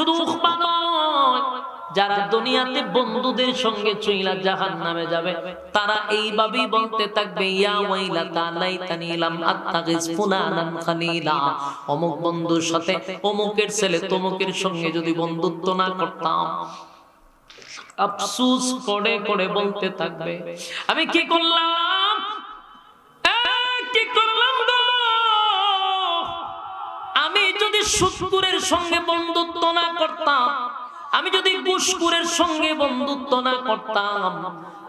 শুধু উখবা নয়, যারা দুনিয়াতে বন্ধুদের সঙ্গে চইলা জাহান নামে যাবে, তারা এইভাবেই বলতে থাকবে অমুক বন্ধুর সাথে অমুকের ছেলে তমুকের সঙ্গে যদি বন্ধুত্ব না করতাম। আফসুস করে করে বলতে থাকবে, আমি কি করলাম? সুৎকুরের সঙ্গে বন্ধুত্ব না করতাম। আমি যদি গুসকুরের সঙ্গে বন্ধুত্ব না করতাম,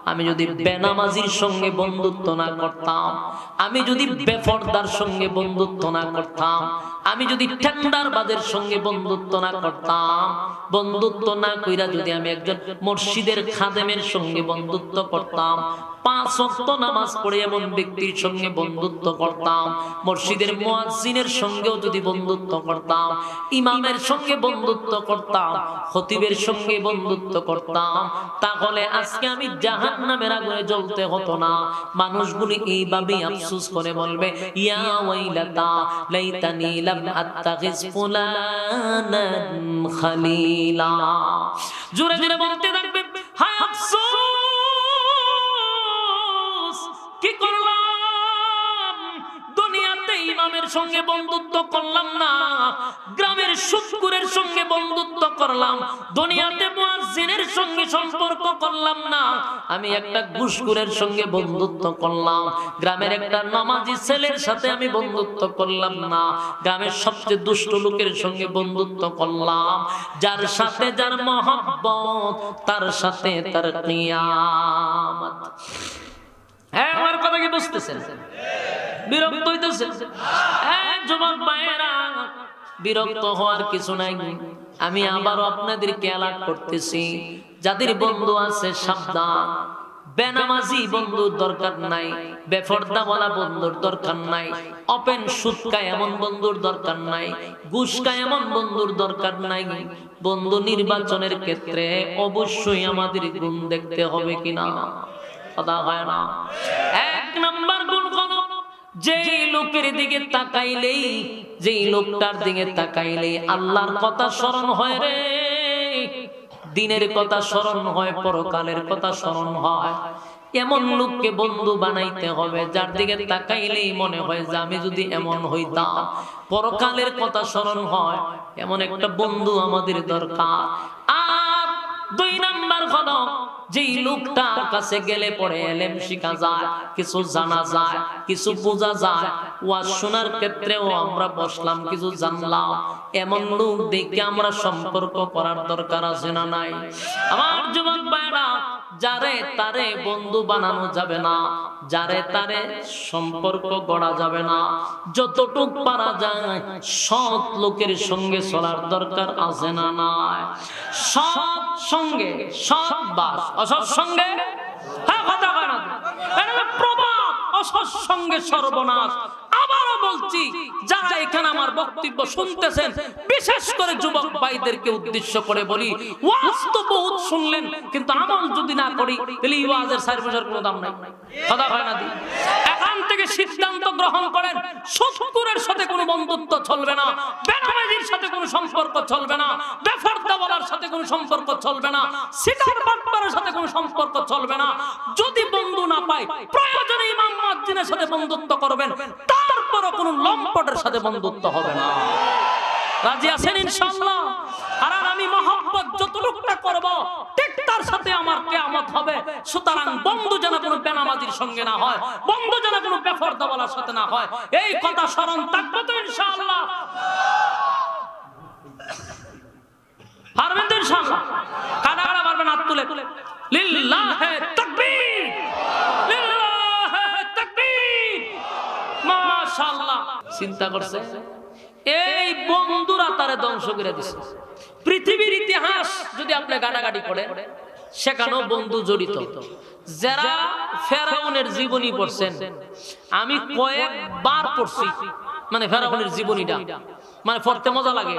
আমি যদি বেনামাজির সঙ্গে বন্ধুত্ব না করতাম, আমি যদি বেফরদার সঙ্গে বন্ধুত্ব না করতাম আমি যদি টেন্ডারবাজের সঙ্গে বন্ধুত্ব না করতাম, বন্ধুত্ব না কইরা যদি আমি একজন মসজিদের খাদেমের সঙ্গে বন্ধুত্ব করতাম, পাঁচ নামাজ পড়ে এমন ব্যক্তির সঙ্গে বন্ধুত্ব করতাম, মসজিদের সঙ্গেও যদি বন্ধুত্ব করতাম, ইমামের সঙ্গে বন্ধুত্ব করতাম সঙ্গে বন্ধুত্ব করতাম, তাহলে আজকে আমি জাহান্নামের আগুনে জ্বলতে হতো না। মানুষগুলি এইভাবেই আফসোস করে বলবে, ইয়া ওয়াইলাতা, লাইতানি লাম আত্তাখিজ ফুলানান খালিলা। জোরে জোরে বলতে থাকবে হায় সঙ্গে বন্ধুত্ব করলাম না। গ্রামের শুকুরের সঙ্গে বন্ধুত্ব করলাম। দুনিয়াতে মুয়াজ্জিনের সঙ্গে সম্পর্ক করলাম না। আমি একটা ঘুষখোরের সঙ্গে বন্ধুত্ব করলাম। গ্রামের একটা নামাজি ছেলের সাথে আমি বন্ধুত্ব করলাম না। গ্রামের সবচেয়ে দুষ্ট লোকের সঙ্গে বন্ধুত্ব করলাম। যার সাথে যার মহব্বত, তার সাথে তার কিয়ামত হ্যাঁ আমার কথা কি বুঝতেছেন? বিরক্ত হইতেছে হ্যাঁ যুবক ভাইয়েরা, বিরক্ত হওয়ার কিছু নাই। আমি আবারও আপনাদেরকে অ্যালার্ট করতেছি, যাদের বন্ধু আছে, সাবধান। বেনামাজি বন্ধুর দরকার নাই, বেফর্দাওয়ালা বন্ধুর দরকার নাই ওপেন সুৎকা এমন বন্ধুর দরকার নাই, গুসকা এমন বন্ধুর দরকার নাই। বন্ধু নির্বাচনের ক্ষেত্রে অবশ্যই আমাদের গুণ দেখতে হবে কিনা? আল্লাহর কথা স্মরণ হয় রে। দিনের কথা স্মরণ হয়, পরকালের কথা স্মরণ হয়। এমন লোককে বন্ধু বানাইতে হবে, যার দিকে তাকাইলেই মনে হয় যে আমি যদি এমন হইতাম, পরকালের কথা স্মরণ হয়, এমন একটা বন্ধু আমাদের দরকার। আর দুই নাম্বার হলো যেই লোকটার কাছে গেলে পরে এলেম শিখা যায় কিছু জানা যায় কিছু বোঝা যায় ওয়াজ শোনার ক্ষেত্রেও আমরা বসলাম, কিছু জানলাম। এমন লোক দেখে আমরা সম্পর্ক করার দরকার আছে না নাই? আমার যুবক ভাইরা যারে তারে বন্ধু বানানো যাবে না, যারে তারে সম্পর্ক গড়া যাবে না, যতটুক পারা যায় সৎ লোকের সঙ্গে চলার দরকার আছে না নাই? সৎ সঙ্গে, সৎ বাস, অসৎ সঙ্গে? হ্যাঁ কথা কয় না এটা হলো প্রবাদ, অসৎ সঙ্গে সর্বনাশ। বলছি, যারা এখানে আমার বক্তব্য শুনতেছেন, বিশেষ করে যুবক ভাইদেরকে উদ্দেশ্য করে বলি, ওয়াজ তো বহুত শুনলেন, কিন্তু আমল যদি না করি, তাহলে এই ওয়াজের সার বছর কোনো দাম নাই। কথা হয় না এখান থেকে সিদ্ধান্ত গ্রহণ করেন শুকুরের সাথে কোনো বন্ধুত্ব চলবে না, বেনামাজির সাথে কোনো সম্পর্ক চলবে না, বেফরদাওয়ালার সাথে কোনো সম্পর্ক চলবে না, সিটার বাটপারের সাথে কোনো সম্পর্ক চলবে না। যদি বন্ধু না পাই প্রয়োজনে ইমাম মুয়াজ্জিনের সাথে বন্ধুত্ব করবেন তারপরও কোনো লম্পটের সাথে বন্ধুত্ব হবে না। রাজি আছেন ইনশাআল্লাহ? আর আমি মহব্বত যতটুকুটা করব, ঠিক তার সাথে আমার কিয়ামত হবে। সুতরাং বন্ধু যেন কোনো বেনামাজির সঙ্গে না হয়, বন্ধু যেন কোনো বেফরদাওয়ালার সাথে না হয়। এই কথা স্মরণ থাকবে তো ইনশাআল্লাহ? পারবেন কারা কারা পারবেন, হাত তুলে। লিল্লাহে তাকবীর লিল্লাহে তাকবীর মাশাআল্লাহ চিন্তা করছে? এই বন্ধুরা তারে ধ্বংস করে দিছে। পৃথিবীর ইতিহাস যদি আপনি গাড়াগাড়ি করেন, সেখানেও বন্ধু জড়িত। যারা ফেরাউনের জীবনী পড়ছেন, আমি কয়েকবার পড়ছি মানে ফেরাউনের জীবনীটা। মানে পড়তে মজা লাগে।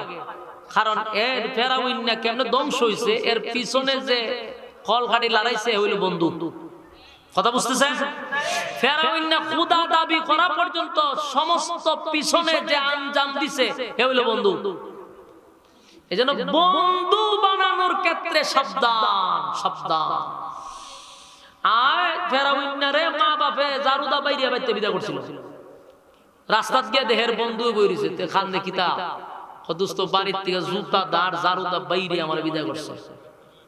কারণ এর ফেরাউন না কেমনে ধ্বংস হয়েছে এর পিছনে যে কলকাটি লড়াইছে হইল বন্ধু। কথা বুঝতেছেন? ফেরাউন না খুদা দাবি করা পর্যন্ত সমস্ত পিছনে যে আঞ্জাম দিছে, এ হইল বন্ধু। এই জন্য বন্ধু বানানোর ক্ষেত্রে সাবধান সাবধান। আয় ফেরাউন্নারে মা বাপে জারুদা বাইরিয়া বাইতে বিদা করছিল। রাস্তাত গিয়ে দেহের বন্ধু বইরিছে তে খান দেখি তা কদুস্ত বাড়ির থেকে জুতা, দাঁড়, জারুদা বাইরে আমার বিদায় করছে।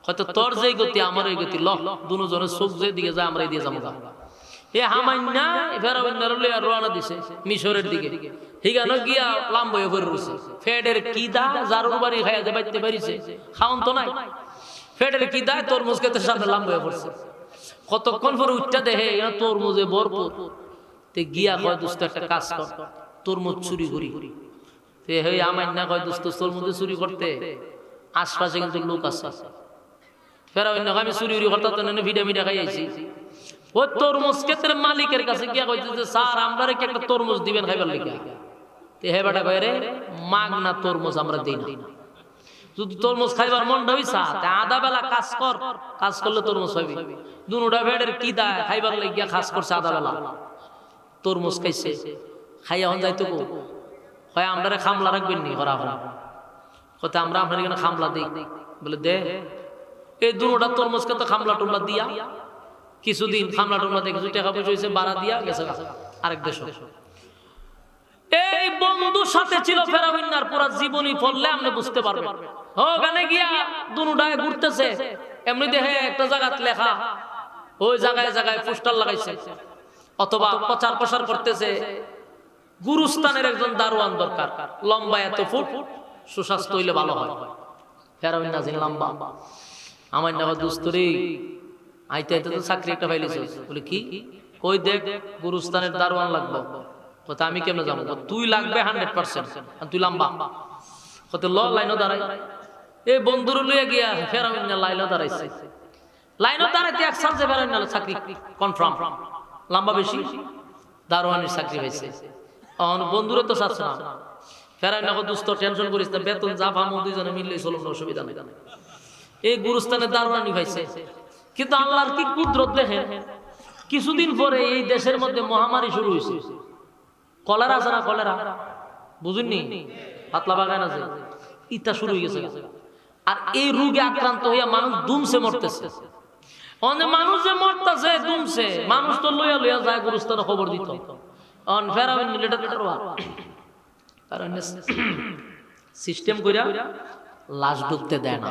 হয়তো তোর যে গতি আমার এই গতি ল দুজনের চোখ যে দিকে যায় আমরা দিয়ে যাব। এ লইয়া রওনা দিছে মিশরের দিকে। হিগান গিয়া লাম্বয়ে করে রয়েছে ফেডের কি দা জারুর বাড়ি খাইয়া যে বাইতে পারিছে খাওন তো নাই? ফেডের কি দা তরমুজ খেতে সামনে লাম্বয়ে পড়ছে। কতক্ষণ পরে উঠটা দেখে এখানে তরমুজে ভরপুর। তে গিয়া কয় দোস্ত একটা কাজ কর তরমুজ চুরি করি। তে আমার না কয় দোস্ত তরমুজে চুরি করতে আশপাশে কিন্তু লোক আছে। ফেরা অন্য আমি চুরি উরি করতে তো ভিডা মিডা খাই আইছি। ও তরমুজ ক্ষেত্রে মালিকের কাছে গিয়া কইছে যে, স্যার, আমরা কি একটা তরমুজ দিবেন খাইবার লাগিয়া তে হে বেটা কয় রে মাগনা তরমুজ আমরা দেই না। যদি তরমুজ খাইবার মন হইছা তে আধা বেলা কাজ কর, কাজ করলে তরমুজ হইবি। দুনুটা ভেড়ের কি দা খাইবার লাগিয়া কাজ করছে আধা বেলা। তরমুজ খাইছে, খাইয়া হন যাইতো গো হয় আমরা খামলা রাখবেন নি করা হন কত আমরা আপনার এখানে খামলা দিই। বলে, দে। এই দুটা তরমুজকে তো খামলা টুমলা দিয়া, কিছুদিন খামলা টুমলা দিয়ে টাকা পয়সা হয়েছে, বাড়া দিয়া গেছে আরেক দেশ। এই বন্ধুর সাথে ছিল পুরা বুঝতে ওখানে গিয়া দুটায় ঘুরতেছে, এমনি দেখে একটা লেখা, ওই জায়গায় জায়গায় পোস্টার লাগাইছে, অথবা প্রচার প্রসার করতেছে, গুরুস্থানের একজন দারোয়ান দরকার, লম্বা এত ফুট, সুস্বাস্থ্য হইলে ভালো হয়। ফেরাবিন নাজিন লম্বা আমার নাম দুস্তরি আইতে আইতে তো চাকরি একটা পাইলিস বলে কি? কই দেখ গুরুস্থানের দারোয়ান লাগবে। কথা আমি কেমনে যাব? তুই লাগবে হান্ড্রেড পার্সেন্ট তুই লম্বা। কত ল লাইনও দাঁড়াই এই বন্ধুর লইয়া গিয়া ফেরাবিন লাইনও দাঁড়াইছে। লাইনও দাঁড়াইতে এক সাল যে ফেরাবিন চাকরি কনফার্ম লম্বা বেশি। দারোয়ানের চাকরি হয়েছে অন বন্ধুরে তো চাচ্ছে না। ফেরাই না। দুস্থ টেনশন করিস না। বেতন যা ভামো দুইজনে মিললে চলুন অসুবিধা নেই। এই গুরুস্থানে দারোয়ানি হয়েছে কিন্তু আল্লাহর কি কুদরত দেখেন? কিছুদিন পরে এই দেশের মধ্যে মহামারী শুরু হয়েছে কলেরা আছে না কলেরা, বুঝুননি? পাতলা বাগান আছে। ইটা শুরু হয়ে গেছে আর এই রোগে আক্রান্ত হইয়া মানুষ দুমসে মরতেছে। মানুষ যে মরতেছে, দুমসে। মানুষ তো লইয়া লইয়া যায় গুরুস্থানে খবর দিত। অন ফেরাবেন মিলিটার কারণ সিস্টেম কইরা লাশ ঢুকতে দেয় না।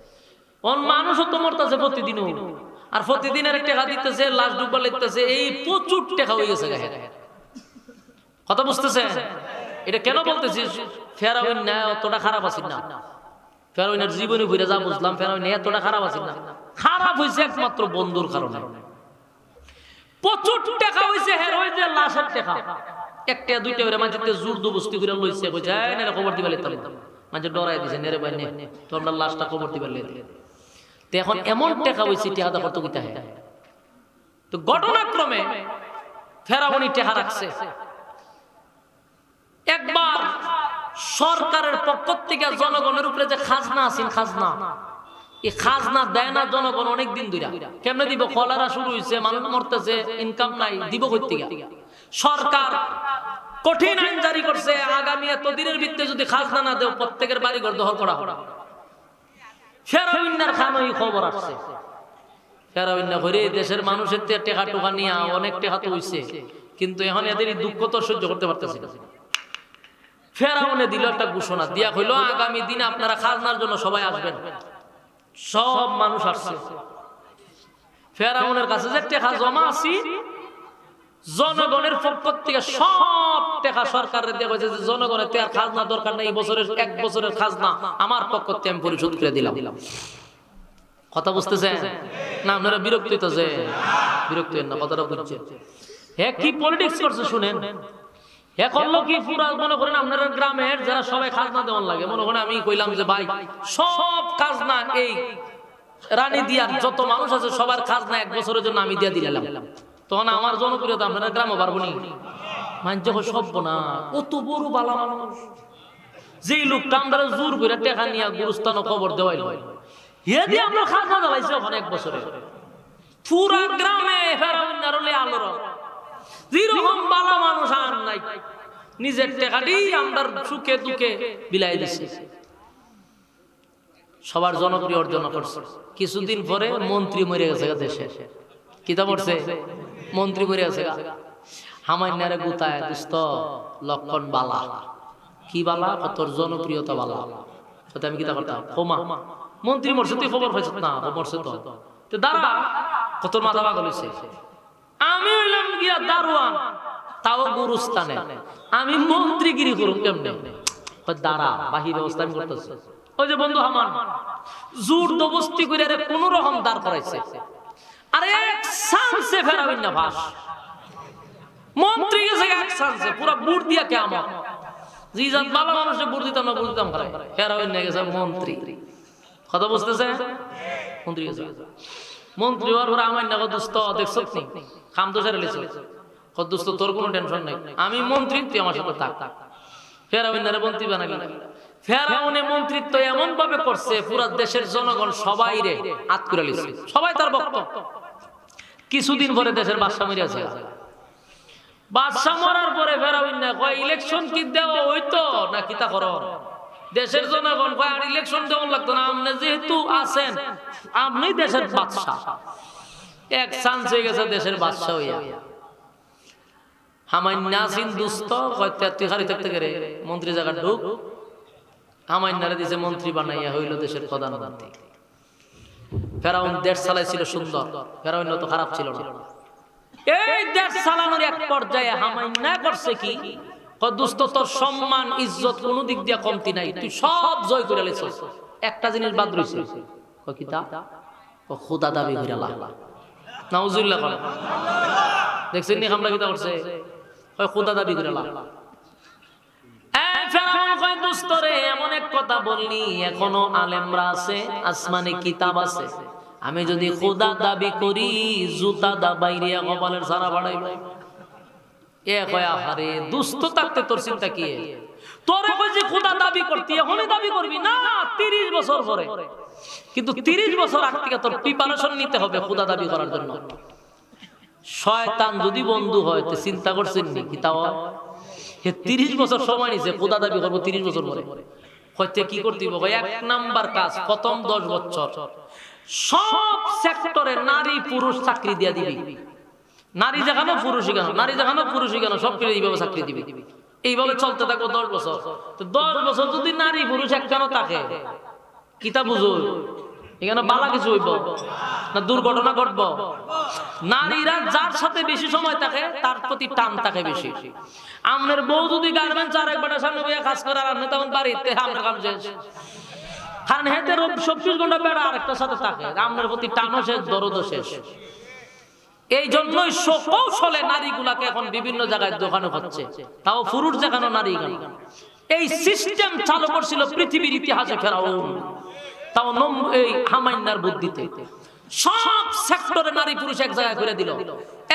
অন মানুষও তো মরতেছে প্রতিদিনও। আর প্রতিদিনের টাকা দিতেছে, লাশ ডুববার লিখতেছে এই প্রচুর টাকা হয়ে গেছে কথা বুঝতেছে এটা কেন বলতেছিস? ফেরাউন না, অতটা খারাপ আছিস না। ফেরাউনের জীবনে ঘুরে যা বুঝলাম, ফেরাউন এতটা খারাপ আছে না। খারাপ হয়েছে একমাত্র বন্ধুর কারণে। প্রচুর টাকা হয়েছে হের যে লাশের টাকা। একটা, দুইটা করে মাঝে জোর দুবস্তি করে লইছে, কইছে খবর দিবা লেতাম মাঝে ডরাই দিছে নেরে ভাই, নে। তোমরা লাশটা খবর দিবা লেতে তো এখন এমন টাকা হয়েছে টাকা দা কত কিতা হয় তো ঘটনাক্রমে ফেরাউনি টাকা রাখছে। একবার সরকারের পক্ষ থেকে জনগণের উপরে যে খাজনা আছেন খাজনা। এই খাজনা দেয় না জনগণ অনেক দিন ধরে কেমনে দিব? কলেরা শুরু হয়েছে মানুষ মরতেছে ইনকাম নাই দিব থেকে? সরকার কঠিন আইন জারি করছে আগামী এত দিনের ভিত্তিতে যদি খাজনা না দেও প্রত্যেকের বাড়ি ঘর দখল করা হবে। ফেরাউন্নার খান ওই খবর আসছে ফেরাউন্না ঘরে দেশের মানুষের টেকা টোকা নিয়ে অনেক টেকা তো হইছে কিন্তু এখন এদের এই দুঃখ তো সহ্য করতে পারতেছে না। ফেরাউনে দিল একটা ঘোষণা, দিয়া হইল আগামী দিনে আপনারা খাজনার জন্য সবাই আসবেন। সব মানুষ আসছে। ফেরাউনের কাছে যে টেকা জমা আছি জনগণের পক্ষ থেকে সব টাকা সরকারের দেওয়া হয়েছে যে জনগণের টেকার খাজনা দরকার নেই বছরের, এক বছরের খাজনা আমার পক্ষ থেকে আমি পরিশোধ করে দিলাম। কথা বুঝতেছেন? না, আপনারা বিরক্ত হইতেছে বিরক্ত না, কথাটা বুঝছে হ্যাঁ কি পলিটিক্স করছে শুনেন? এখন কি পুরা মনে করেন আপনারা গ্রামের যারা সবাই খাজনা দেওয়ার লাগে, মনে করেন আমি কইলাম যে ভাই, সব খাজনা এই রানী দিয়ার যত মানুষ আছে সবার খাজনা এক বছরের জন্য আমি দিয়া দিলাম। তখন আমার জনপ্রিয়তা আপনারা গ্রামে পারব নি। মান যখন সব না কত বড় বালা মানুষ। যেই লোকটা আমরা জোর করে টেকা নিয়ে গুরুস্থান খবর দেওয়াইল। হে দিয়ে আমরা খাজনা দেওয়াইছি ওখানে এক বছরে। পুরা গ্রামে ফেরাউন্নারলে আলোর যেরকম বালা মানুষ আর নাই। নিজের টেকাটি আমরা সুখে দুঃখে বিলাই দিছি। সবার জনপ্রিয় অর্জন করছে। কিছুদিন পরে মন্ত্রী মরে গেছে দেশে। কিতা পড়ছে? মন্ত্রী মরে আছে গা। হামান্যারে গুতায়, দুস্ত, লক্ষণ বালা। কি বালা? তোর জনপ্রিয়তা বালা। তো আমি কিতা করতাম? হোমা মন্ত্রী মরছে, তুই খবর পাইছ? না মরছে তো। তো দাঁড়া, কত মাথা পাগল হইছে। আমি হইলাম গিয়া দারোয়ান, তাও গুরুস্থানে। আমি মন্ত্রীগিরি করুম কেমনে? দাঁড়া, বাহির অবস্থা আমি করতেছি। ওই যে বন্ধু হামান জোর দবস্তি করে কোন রকম দাঁড় করাইছে। তোর কোনো টেনশন নাই। আমি মন্ত্রী তুই আমার সাথে থাক। ফেরাউন না মন্ত্রী বানালি ফেরাউনে মন্ত্রিত্ব এমন ভাবে করছে, পুরো দেশের জনগণ সবাই রে আত সবাই তার বক্তব্য কিছুদিন পরে দেশের বাদশা মরিয়াছে বাদশা মরার পরে ফেরাউন না কয়, ইলেকশন কি দেওয়া হইতো না কিতা করো দেশের জনগণ কয়, আর ইলেকশন দেওয়া লাগতো না? আপনি যেহেতু আছেন, আপনি দেশের বাদশা এক চান্স হয়ে গেছে দেশের বাদশা হইয়া। হামান্যাসিন দুস্থ, কয় তুই খালি থাকতে গেলে মন্ত্রী ঢুক। দিছে, মন্ত্রী বানাইয়া হইল দেশের প্রধানমন্ত্রী। ফেরাউন দেশ চালাইছিল সুন্দর। ফেরাউন তো খারাপ ছিল না। এই দেশ চালানোর এক পর্যায়ে করছে কি? তোর সম্মান, ইজ্জত কোন দিক দিয়ে কমতি নাই। তুই সব জয় করে একটা জিনিস বাদ রইছে। কি তা? খোদা দাবি করে আল্লাহ। নাউজুবিল্লাহ করে দেখছেন নি হামলা কিতা করছে? খোদা দাবি করে এমন এক কথা বললি, এখনও আলেমরা আছে, আসমানে কিতাব আছে। আমি যদি খোদা দাবি করি, জুতা দা বাইরে কপালের সারা বাড়াইব। এ দুস্থ থাকতে তোর চিন্তা কি খোদা দাবি করতি, এখনই দাবি করবি না 30 বছর পরে। কিন্তু 30 বছর আগ থেকে তোর প্রিপারেশন নিতে হবে খোদা দাবি করার জন্য। শয়তান যদি বন্ধু হয় চিন্তা করছেন নি তাও? 30 বছর সময় নিছে খোদা দাবি করব 30 বছর পরে। হইতে কি করতে এক নাম্বার কাজ, প্রথম 10 বছর। সব সেক্টরে নারী, পুরুষ চাকরি দিয়া দিবি। নারী যেখানে পুরুষই কেন? নারী যেখানে পুরুষই কেন? সব কিছু এইভাবে চাকরি দিবি। এইভাবে চলতে থাকব দশ বছর। তো দশ বছর যদি নারী, পুরুষ একখানে থাকে, কিতা বুঝো? এখানে বালা কিছু হইব? না দুর্ঘটনা ঘটব? নারীরা যার সাথে বেশি সময় থাকে, তার প্রতি টান থাকে বেশি। আমাদের বউ যদি গার্মেন্টস আর একবার সামনে বইয়া কাজ করে আর আপনি তখন বাড়িতে আমরা কাম শেষ। কারণ হেতে চব্বিশ ঘণ্টা বেড়া আরেকটার সাথে থাকে আমাদের প্রতি টানও শেষ, দরদও শেষ। এই জন্যই কৌশলে নারীগুলাকে এখন বিভিন্ন জায়গায় দোকানো হচ্ছে। তাও পুরুষ দেখানো নারী গান। এই সিস্টেম চালু করছিল পৃথিবীর ইতিহাসে ফেরাউন। তাও এই হামাইনার বুদ্ধিতে। সব সেক্টরে নারী পুরুষ এক জায়গায় করে দিল।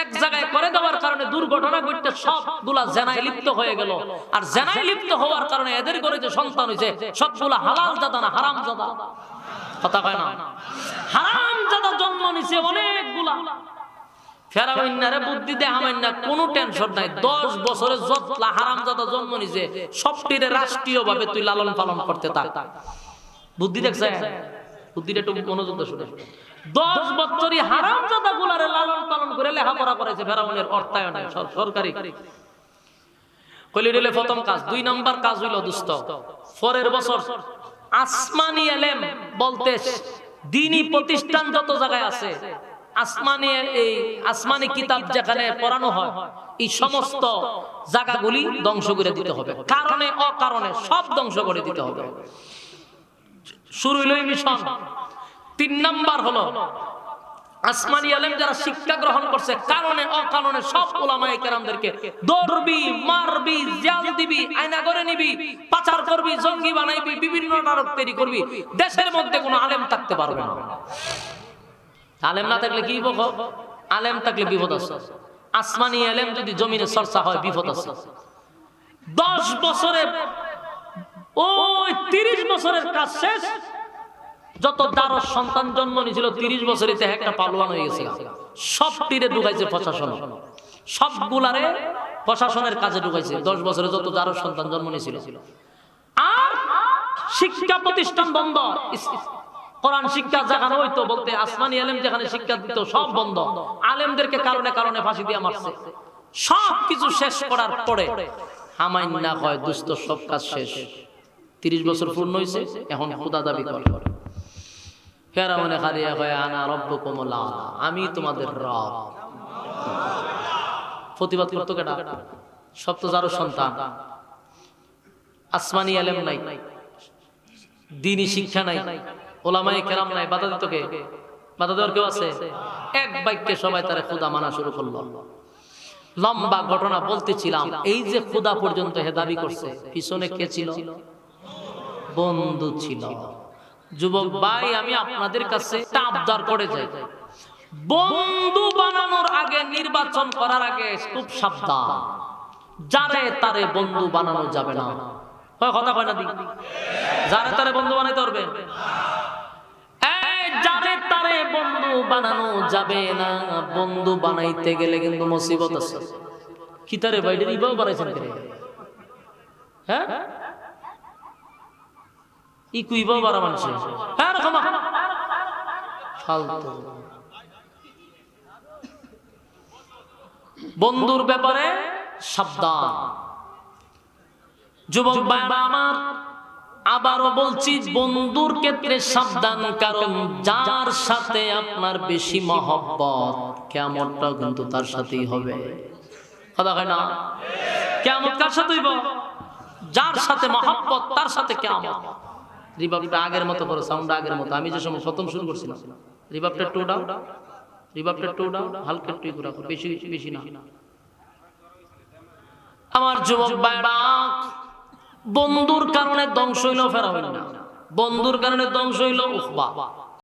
এক জায়গায় করে দেওয়ার কারণে দুর্ঘটনা ঘটতে সবগুলা জেনায় লিপ্ত হয়ে গেল। আর জেনায় লিপ্ত হওয়ার কারণে এদের করে যে সন্তান হয়েছে, সবগুলা হালাল জাদা না, হারাম জাদা। কথা কয় না? হারাম জাদা জন্ম নিছে অনেকগুলা। ফেরামাইনারে বুদ্ধি তুই লালন পালন করতে থাক। বুদ্ধি দেখছে বুদ্ধিটা একটু মনোযোগ শুনে। দশ বছরই হারাম গুলারে লালন পালন করে করেছে অর্থায়নে সরকারি। প্রথম কাজ, দুই নাম্বার কাজ হইল দুস্থ। পরের বছর আসমানি এলেম বলতে দিনী প্রতিষ্ঠান যত জায়গায় আছে, আসমানি এই আসমানি কিতাব যেখানে পড়ানো হয়, এই সমস্ত জায়গাগুলি ধ্বংস করে দিতে হবে। কারণে, অকারণে সব ধ্বংস করে দিতে হবে। শুরু হইল মিশন। তিন নাম্বার হলো, আসমানি আলেম যারা শিক্ষা গ্রহণ করছে, কারণে, অকারণে সব ওলামায়ে কেরামদেরকে দৌড়বি, মারবি, জাল দিবি, আয়না করে নিবি, পাচার করবি, জঙ্গি বানাইবি, বিভিন্ন নাটক তৈরি করবি। দেশের মধ্যে কোনো আলেম থাকতে পারবে না। আলেম না থাকলে কি বক আলেম থাকলে বিপদ আছে। আসমানি আলেম যদি জমিনে চর্চা হয়, বিপদ আছে। দশ বছরে ওই তিরিশ বছরের কাজ শেষ। যত দ্বারস সন্তান জন্ম নিয়েছিল, তিরিশ বছরে একটা পালোয়ান হয়ে গেছে সব তীরে ঢুকাইছে প্রশাসন। সবগুলারে প্রশাসনের কাজে ঢুকাইছে। দশ বছরে যত দ্বারস সন্তান জন্ম নিয়েছিল। আর শিক্ষা প্রতিষ্ঠান বন্ধ। কোরআন শিক্ষা যেখানে হইতো, বলতে আসমানি আলেম যেখানে শিক্ষা দিত, সব বন্ধ। আলেমদেরকে কারণে কারণে ফাঁসি দিয়ে মারছে। সব কিছু শেষ করার পরে হামাইন না হয় দুস্থ, সব কাজ শেষ। তিরিশ বছর পূর্ণ হয়েছে এখন খুদা দাবি করে। ফেরা মনে খারিয়া হয় আনা রব্ব কমলা আমি তোমাদের রব। প্রতিবাদ করতো কেটা সব তো যারও সন্তান। আসমানি আলেম নাই দিনই শিক্ষা নাই ওলামাই কেরাম নাই, বাধা দিত কে? বাধা দেওয়ার কেউ আছে? এক বাক্যে সবাই তারা খুদা মানা শুরু করল। লম্বা ঘটনা বলতেছিলাম, এই যে খুদা পর্যন্ত হে দাবি করছে, পিছনে কে ছিল? বন্ধু ছিল। যুবক ভাই, আমি আপনাদের কাছে আবদার করে যাই। বন্ধু বানানোর আগে, নির্বাচন করার আগে খুব সাবধান। যারে তারে বন্ধু বানানো যাবে না। কথা কয় না বানাইতে যারে তারে বন্ধু বানানো যাবে না। বন্ধু বানাইতে গেলে কিন্তু কি? হ্যাঁ? হ্যাঁ বন্ধুর ব্যাপারে সাবধান। যুবক ভাইরা আমার, আবারও বলছি, বন্ধুর ক্ষেত্রে সাবধান, কারণ যার সাথে আপনার বেশি মহব্বত কেমনটা কিন্তু তার সাথেই হবে। কেমন কার সাথে যার সাথে মহব্বত, তার সাথে কেমন রিবাবটা আগের মতো করো সাউন্ড আগের মতো। আমি যে সময় প্রথম শুরু করছিলাম রিবাবটা টু ডাউন রিবাবটা টু ডাউন হালকা একটু ঘোরা বেশি বেশি না। আমার যুবক ভাইরা বন্ধুর কারণে ধ্বংস হইল ফেরা হইল না বন্ধুর কারণে ধ্বংস হইল উখবা।